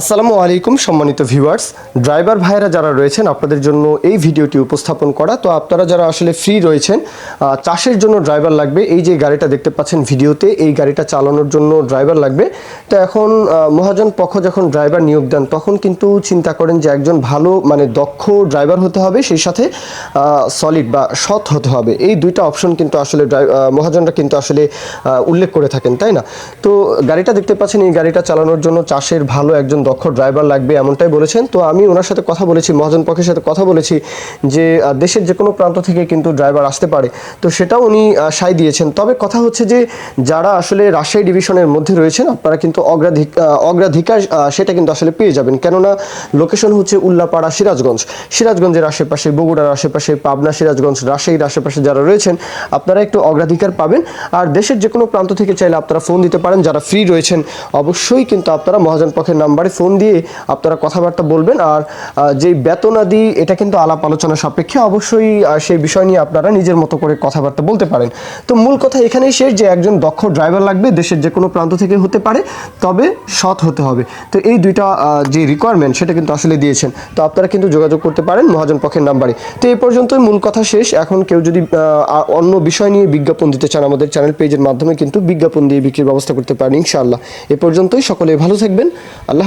আসসালামু আলাইকুম, সম্মানিত ভিউয়ার্স। ড্রাইভার ভাইয়েরা যারা রয়েছেন, আপনাদের জন্য এই ভিডিওটি উপস্থাপন করা। তো আপনারা যারা আসলে ফ্রি রয়েছেন চাষের জন্য ড্রাইভার লাগবে। এই যে গাড়িটা দেখতে পাচ্ছেন ভিডিওতে, এই গাড়িটা চালানোর জন্য ড্রাইভার লাগবে। তো এখন মহাজন পক্ষ যখন ড্রাইভার নিয়োগ দেন, তখন কিন্তু চিন্তা করেন যে একজন ভালো মানে দক্ষ ড্রাইভার হতে হবে, সেই সাথে সলিড বা সৎ হতে হবে। এই দুইটা অপশন কিন্তু আসলে মহাজনরা কিন্তু আসলে উল্লেখ করে থাকেন, তাই না? তো গাড়িটা দেখতে পাচ্ছেন, এই গাড়িটা চালানোর জন্য চাষের ভালো একজন দক্ষ ড্রাইভার লাগবে এমনটাই বলেছেন। তো আমি ওনার সাথে কথা বলেছি, মহাজন পক্ষের সাথে কথা বলেছি যে দেশের যে কোনো প্রান্ত থেকে কিন্তু ড্রাইভার আসতে পারে। তো সেটাও উনি সায় দিয়েছেন। তবে কথা হচ্ছে যে, যারা আসলে রাজশাহী ডিভিশনের মধ্যে রয়েছেন, আপনারা কিন্তু অগ্রাধিক অগ্রাধিকার সেটা কিন্তু আসলে পেয়ে যাবেন। কেননা লোকেশন হচ্ছে উল্লাপাড়া সিরাজগঞ্জ। সিরাজগঞ্জের আশেপাশে, বগুড়ার আশেপাশে, পাবনা সিরাজগঞ্জ, রাজশাহীর আশেপাশে যারা রয়েছেন, আপনারা একটু অগ্রাধিকার পাবেন। আর দেশের যে কোনো প্রান্ত থেকে চাইলে আপনারা ফোন দিতে পারেন। যারা ফ্রি রয়েছেন, অবশ্যই কিন্তু আপনারা মহাজন পক্ষের নাম্বারে ফোন দিয়ে আপনারা কথাবার্তা বলবেন। আর যে বেতনাদি এটা কিন্তু আলাপ আলোচনা সাপেক্ষে অবশ্যই সেই বিষয় নিয়ে আপনারা নিজের মতো করে কথাবার্তা বলতে পারেন। তো মূল কথা এখানেই শেষ যে একজন দক্ষ ড্রাইভার লাগবে, দেশের যে কোনো প্রান্ত থেকে হতে পারে, তবে সৎ হতে হবে। তো এই দুইটা যে রিকোয়ারমেন্ট সেটা কিন্তু আসলে দিয়েছেন। তো আপনারা কিন্তু যোগাযোগ করতে পারেন মহাজন পক্ষের নাম্বারে। তো এই পর্যন্তই মূল কথা শেষ। এখন কেউ যদি অন্য বিষয় নিয়ে বিজ্ঞাপন দিতে চান আমাদের চ্যানেল পেজের মাধ্যমে, কিন্তু বিজ্ঞাপন দিয়ে বিক্রির ব্যবস্থা করতে পারেন ইনশাআল্লাহ। এ পর্যন্তই, সকলে ভালো থাকবেন। আল্লাহ